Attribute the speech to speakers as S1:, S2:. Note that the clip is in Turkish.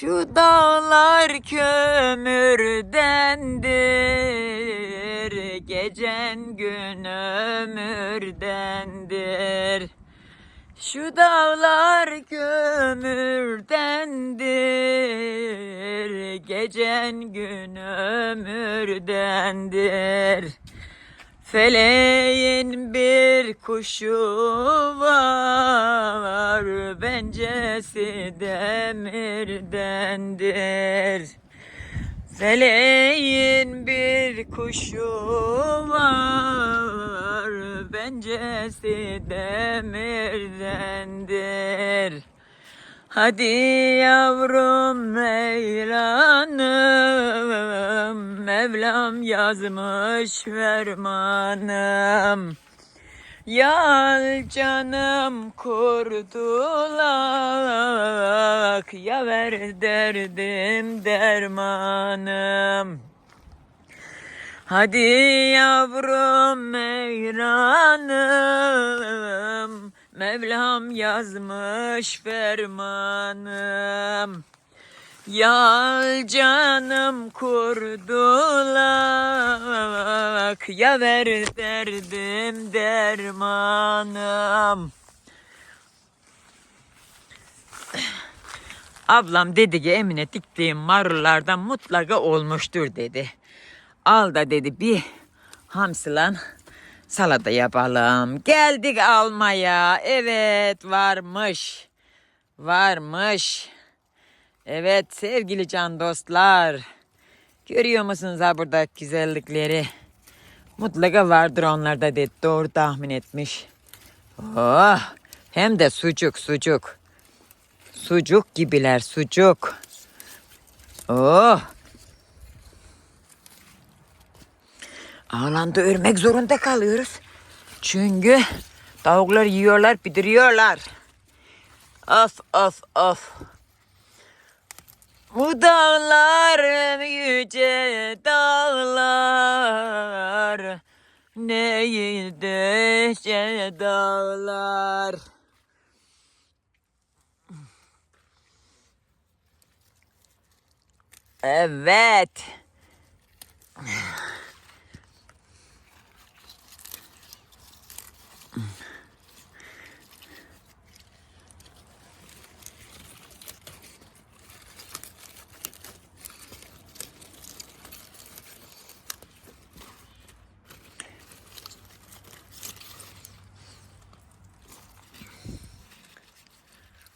S1: Şu dağlar kömürdendir, gecen gün ömürdendir. Şu dağlar kömürdendir, gecen gün ömürdendir. Feleğin bir kuşu var, bencesi demirdendir. Feleğin bir kuşu var, bencesi demirdendir. Hadi yavrum meyranım, Mevlam yazmış fermanım. Yal canım kurtulak, ya ver derdim dermanım. Hadi yavrum meyranım, Mevlam yazmış fermanım. Yal canım kurdulak, ya ver derdim dermanım. Ablam dedi ki Emine diktiğim marullardan mutlaka olmuştur dedi. Al da dedi bir hamsilan salata yapalım. Geldik almaya. Evet varmış. Varmış. Evet sevgili can dostlar. Görüyor musunuz ha burada güzellikleri? Mutlaka vardır onlarda dedi. Doğru tahmin etmiş. Oh, hem de sucuk sucuk. Sucuk gibiler sucuk. Oh. Alanda örmek zorunda kalıyoruz. Çünkü tavuklar yiyorlar, bidiriyorlar. Of of of. Bu dağlar yüce dağlar. Neydi dağlar. Evet.